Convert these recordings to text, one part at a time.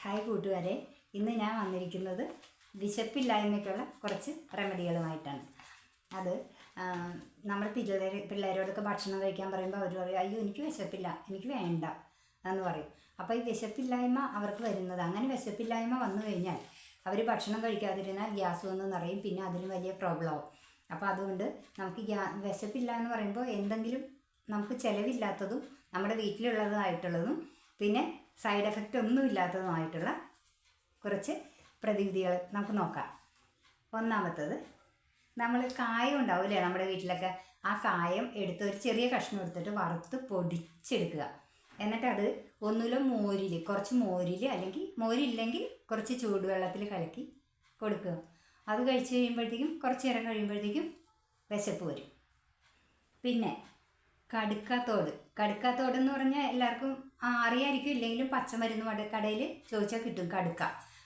Hi കൂട്ടുകാരെ ഇന്ന് ഞാൻ വന്നിരിക്കുന്നത് വിശപ്പില്ലായ്മയ്ക്കുള്ള കുറച്ച് റെമഡികളുമായിട്ടാണ് അത് നമ്മൾ പിള്ളേർ പിള്ളേരോടൊക്കെ ഭക്ഷണം കഴിക്കാൻ പറയുമ്പോൾ അവർ പറയും അയ്യോ എനിക്ക് വിശപ്പില്ല എനിക്ക് വേണ്ട എന്ന് പറയും. അപ്പോൾ ഈ വിശപ്പില്ലായ്മ അവർക്ക് വരുന്നത് അങ്ങനെ വിശപ്പില്ലായ്മ വന്നു കഴിഞ്ഞാൽ അവർ ഭക്ഷണം കഴിക്കാതിരുന്നാൽ ഗ്യാസ് വന്ന് നിറയും പിന്നെ അതിന് വലിയ പ്രോബ്ലം ആവും അപ്പോൾ അതുകൊണ്ട് നമുക്ക് ഗ്യാ വിശപ്പില്ല എന്ന് പറയുമ്പോൾ എന്തെങ്കിലും നമുക്ക് ചിലവില്ലാത്തതും നമ്മുടെ വീട്ടിലുള്ളതായിട്ടുള്ളതും പിന്നെ സൈഡ് എഫക്റ്റ് ഒന്നും ഇല്ലാത്തതുമായിട്ടുള്ള കുറച്ച് പ്രതിവിധികൾ നമുക്ക് നോക്കാം. ഒന്നാമത്തത് നമ്മൾ കായം ഉണ്ടാവില്ലേ നമ്മുടെ വീട്ടിലൊക്കെ ആ കായം എടുത്ത് ഒരു ചെറിയ കഷ്ണം എടുത്തിട്ട് വറുത്ത് പൊടിച്ചെടുക്കുക. എന്നിട്ട് അത് ഒന്നുമില്ല മോരിൽ കുറച്ച് മോരിൽ അല്ലെങ്കിൽ മോരില്ലെങ്കിൽ കുറച്ച് ചൂടുവെള്ളത്തിൽ കലക്കി കൊടുക്കുക. അത് കഴിച്ച് കഴിയുമ്പോഴത്തേക്കും കുറച്ച് നേരം കഴിയുമ്പോഴത്തേക്കും വിശപ്പ് വരും. പിന്നെ കടുക്കാത്തോട്. കടുക്കാത്തോട് എന്ന് പറഞ്ഞാൽ എല്ലാവർക്കും അറിയായിരിക്കും ഇല്ലെങ്കിലും പച്ചമരുന്ന് കട കടയിൽ ചോദിച്ചാൽ കിട്ടും കടുക്ക.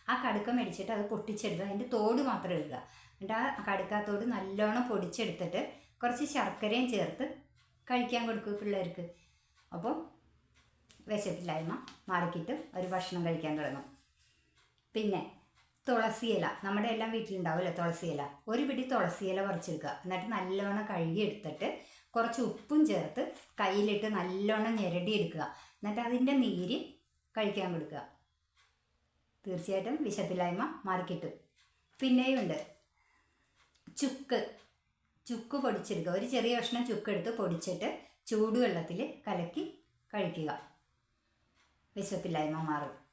ആ കടുക്ക മേടിച്ചിട്ട് അത് പൊട്ടിച്ചെടുക്കുക അതിന്റെ തോട് മാത്രം എടുക്കുക എന്നിട്ട് ആ കടുക്കാത്തോട് നല്ലോണം പൊടിച്ചെടുത്തിട്ട് കുറച്ച് ശർക്കരയും ചേർത്ത് കഴിക്കാൻ കൊടുക്കും പിള്ളേർക്ക്. അപ്പോൾ വിശപ്പില്ലായ്മ മാറിക്കിട്ടും. ഒരു ഭക്ഷണം കഴിക്കാൻ തുടങ്ങും. പിന്നെ തുളസി ഇല. നമ്മുടെ എല്ലാം വീട്ടിലുണ്ടാവില്ലേ തുളസി ഇല? ഒരു പിടി തുളസിയില പറിച്ചെടുക്കുക. എന്നിട്ട് നല്ലോണം കഴുകി എടുത്തിട്ട് കുറച്ച് ഉപ്പും ചേർത്ത് കയ്യിലിട്ട് നല്ലോണം ഞെരടി എടുക്കുക എന്നിട്ട് അതിന്റെ നീര് കഴിക്കാൻ കൊടുക്കുക. തീർച്ചയായിട്ടും വിശപ്പില്ലായ്മ മാറിക്കിട്ടും. പിന്നെയും ഉണ്ട്. ചുക്ക്. ചുക്ക് പൊടിച്ചെടുക്കുക. ഒരു ചെറിയ കഷ്ണം ചുക്ക് എടുത്ത് പൊടിച്ചിട്ട് ചൂടുവെള്ളത്തിൽ കലക്കി കഴിക്കുക. വിശപ്പില്ലായ്മ മാറും.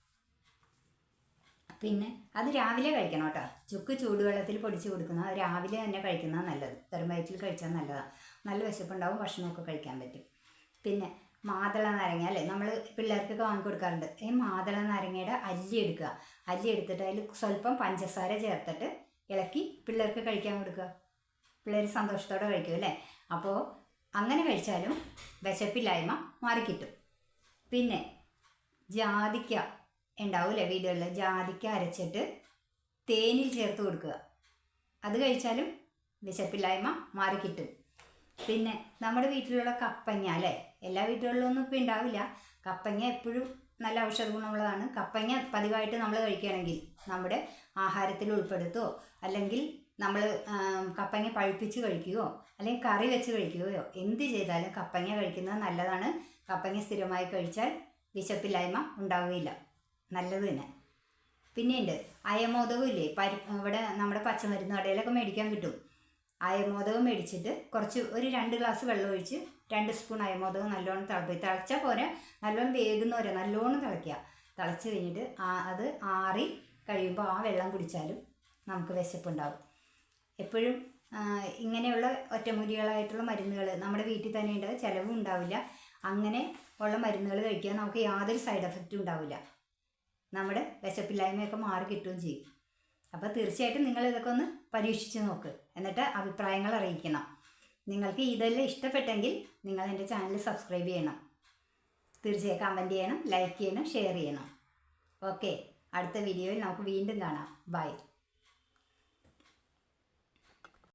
പിന്നെ അത് രാവിലെ കഴിക്കണം കേട്ടോ. ചുക്ക് ചൂടുവെള്ളത്തിൽ പൊടിച്ച് കൊടുക്കുന്ന രാവിലെ തന്നെ കഴിക്കുന്നത് നല്ലത്. വെറും വയറ്റിൽ കഴിച്ചാൽ നല്ലതാണ് നല്ല വിശപ്പുണ്ടാവും ഭക്ഷണമൊക്കെ കഴിക്കാൻ പറ്റും. പിന്നെ മാതള നാരങ്ങ അല്ലേ? നമ്മൾ പിള്ളേർക്കൊക്കെ വാങ്ങി കൊടുക്കാറുണ്ട്. ഈ മാതള നാരങ്ങയുടെ അല്ലി എടുക്കുക. അല്ലി എടുത്തിട്ട് അതിൽ സ്വല്പം പഞ്ചസാര ചേർത്തിട്ട് ഇളക്കി പിള്ളേർക്ക് കഴിക്കാൻ കൊടുക്കുക. പിള്ളേർ സന്തോഷത്തോടെ കഴിക്കും അല്ലേ? അപ്പോൾ അങ്ങനെ കഴിച്ചാലും വിശപ്പില്ലായ്മ മാറിക്കിട്ടും. പിന്നെ ജാതിക്ക. ഉണ്ടാവില്ലേ വീടുകളിൽ ജാതിക്ക അരച്ചിട്ട് തേനിൽ ചേർത്ത് കൊടുക്കുക. അത് കഴിച്ചാലും വിശപ്പില്ലായ്മ മാറിക്കിട്ടും. പിന്നെ നമ്മുടെ വീട്ടിലുള്ള കപ്പങ്ങ അല്ലേ? എല്ലാ വീടുകളിലൊന്നും ഇപ്പം ഉണ്ടാവില്ല. കപ്പങ്ങ എപ്പോഴും നല്ല ഔഷധ ഗുണമുള്ളതാണ് കപ്പങ്ങ പതിവായിട്ട് നമ്മൾ കഴിക്കുകയാണെങ്കിൽ നമ്മുടെ ആഹാരത്തിൽ ഉൾപ്പെടുത്തുകയോ അല്ലെങ്കിൽ നമ്മൾ കപ്പങ്ങ പഴുപ്പിച്ച് കഴിക്കുകയോ അല്ലെങ്കിൽ കറി വെച്ച് കഴിക്കുകയോ എന്ത് ചെയ്താലും കപ്പങ്ങ കഴിക്കുന്നത് നല്ലതാണ്. കപ്പങ്ങ സ്ഥിരമായി കഴിച്ചാൽ വിശപ്പില്ലായ്മ ഉണ്ടാവുകയില്ല. നല്ലത് തന്നെ. പിന്നെയുണ്ട് അയമോദകം ഇല്ലേ പരി ഇവിടെ നമ്മുടെ പച്ചമരുന്ന് കടയിലൊക്കെ മേടിക്കാൻ കിട്ടും. അയമോദകം മേടിച്ചിട്ട് കുറച്ച് ഒരു രണ്ട് ഗ്ലാസ് വെള്ളം ഒഴിച്ച് രണ്ട് സ്പൂൺ അയമോദകം നല്ലോണം തിളപ്പി തിളച്ചാൽ പോരെ. നല്ലോണം വേകുന്നവരെ നല്ലോണം തിളയ്ക്കുക. തിളച്ച് കഴിഞ്ഞിട്ട് ആ അത് ആറി കഴിയുമ്പോൾ ആ വെള്ളം കുടിച്ചാലും നമുക്ക് വിശപ്പുണ്ടാവും. എപ്പോഴും ഇങ്ങനെയുള്ള ഒറ്റമൂലികളായിട്ടുള്ള മരുന്നുകൾ നമ്മുടെ വീട്ടിൽ തന്നെ ഉണ്ട്. ചിലവും ഉണ്ടാവില്ല. അങ്ങനെ ഉള്ള മരുന്നുകൾ കഴിക്കാൻ നമുക്ക് യാതൊരു സൈഡ് എഫക്റ്റും ഉണ്ടാവില്ല. നമ്മുടെ വിശപ്പില്ലായ്മയൊക്കെ മാറി കിട്ടുകയും ചെയ്യും. അപ്പോൾ തീർച്ചയായിട്ടും നിങ്ങൾ ഇതൊക്കെ ഒന്ന് പരീക്ഷിച്ച് നോക്ക്. എന്നിട്ട് അഭിപ്രായങ്ങൾ അറിയിക്കണം. നിങ്ങൾക്ക് ഇതെല്ലാം ഇഷ്ടപ്പെട്ടെങ്കിൽ നിങ്ങൾ എന്റെ ചാനൽ സബ്സ്ക്രൈബ് ചെയ്യണം. തീർച്ചയായും കമന്റ് ചെയ്യണം ലൈക്ക് ചെയ്യണം ഷെയർ ചെയ്യണം. ഓക്കെ. അടുത്ത വീഡിയോയിൽ നമുക്ക് വീണ്ടും കാണാം. ബൈ.